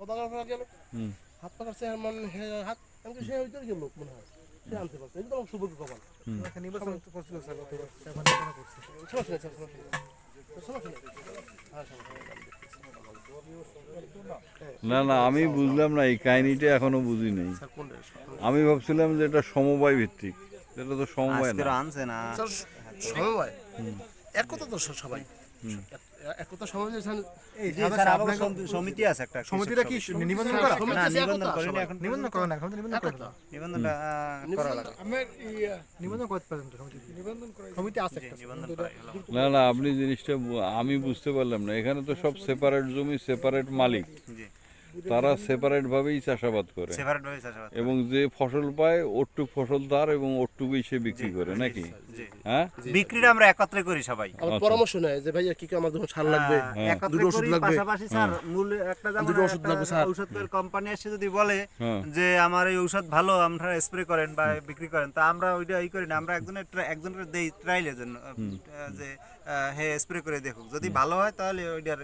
পতাকা ফেলা গেল। হাত পাকাচ্ছে মানে হাত এমনকি সে ওইটার গেল মনে হয়। সে আনতে পারছে। এটা আমার সুযোগ কপাল। নির্বাচন করছিল স্যার গতবার এখন এখনও করছে। সমস্যা নেই সমস্যা নেই। হ্যাঁ সমস্যা না না আমি বুঝলাম না এই কাহিনীটা এখনও বুঝি নাই। আমি ভাবছিলাম যে এটা সমবায় ভিত্তিক। এটা তো সমবায় না। আনছে না। স্যার সমবায়? একতা তো সবাই। এক- একতা সমাজে এই জি, যে স্যার, স্যার আপনাকে- সমি- সমিতি আছে একটা সমিতিটা কি নিবন্ধন করা? না নিবন্ধন একতা এখন নিবন্ধন করা না এখন নিবন্ধন করে নিবন্ধনটা করা নিবন্ধন- লাগে নিবন্ধন করতে পারেন তো সমিতি। নিবন্ধন করে সমিতি আছে একটা নিবন্ধন কিন্তু করাই এটা- হলো। না না আপনি জিনিসটা আমি বুঝতে পারলাম না। এখানে তো সব সেপারেট জমি সেপারেট মালিক। জি। তারা সেপারেট ভাবেই চাষাবাদ করে। সেপারেট চাষাবাদ এবং যে ফসল পায় ওটুক ফসল তার এবং ওটুকুই সে বিক্রি করে নাকি? হ্যাঁ? বিক্রিটা আমরা একত্রে করি সবাই। আবার পরামর্শ নেয় যে ভাই কি কি আমার যখন সার লাগবে? হ্যাঁ, দুটো ওষুধ লাগবে। পাশাপাশি স্যার মূল একটা দুটো ওষুধ লাগবে, স্যার। ঔষধের কোম্পানি এসে যদি বলে হ্যাঁ। যে আমার এই ঔষধ ভালো আপনারা স্প্রে করেন বা বিক্রি করেন তা আমরা ওইটা ই করি না আমরা একজনের একজনের দেই ট্রায়ালের জন্য যে হে স্প্রে করে দেখুক। যদি ভালো হয় তাহলে ওইটার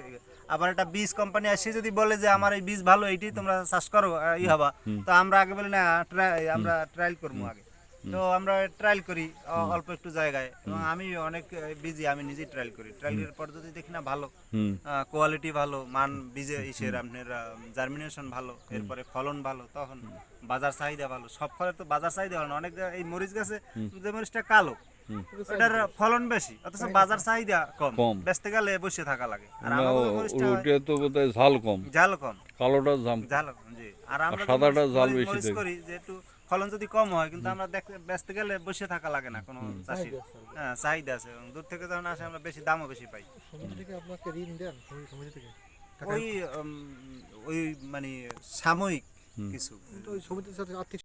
আবার একটা বীজ কোম্পানি এসে যদি বলে যে আমার এই বীজ ভালো এইটাই তোমরা চাষ করো ই হবা। তো আমরা আগে বলি না আমরা ট্রায়াল করব আগে। তো আমরা ট্রায়াল করি অল্প একটু জায়গায়। এবং আমি অনেক বিজি আমি নিজেই ট্রায়াল করি। ট্রায়ালের পর যদি দেখি না ভালো কোয়ালিটি ভালো মান বীজে ইসের আপনার জার্মিনেশন ভালো এরপরে ফলন ভালো তখন বাজার চাহিদা ভালো। সব ফলের তো বাজার চাহিদা ভালো না অনেক এই মরিচ গাছে যে মরিচটা কালো ওটার ফলন বেশি অথচ বাজার চাহিদা কম। কম। বেচতে গেলে বসে থাকা লাগে। আর আমাদের মরিচটা ওটা তো বোধহয় ঝাল কম। ঝাল কম। কালোটা ঝাল। কম, জি। আর আমরা সাদাটা ঝাল বেশি থাকে। করি যে একটু ফলন যদি কম হয় কিন্তু আমরা বেচতে গেলে বসে থাকা লাগে না কোনো চাষির। হ্যাঁ চাহিদা আছে। দূর থেকে যখন আসে আমরা বেশি দামও বেশি পাই। সমিতি থেকে আপনাকে ঋণ দেন সমিতি- থেকে। ওই উম, ওই মানে সাময়িক কিছু। সমিতির সাথে আর্থিক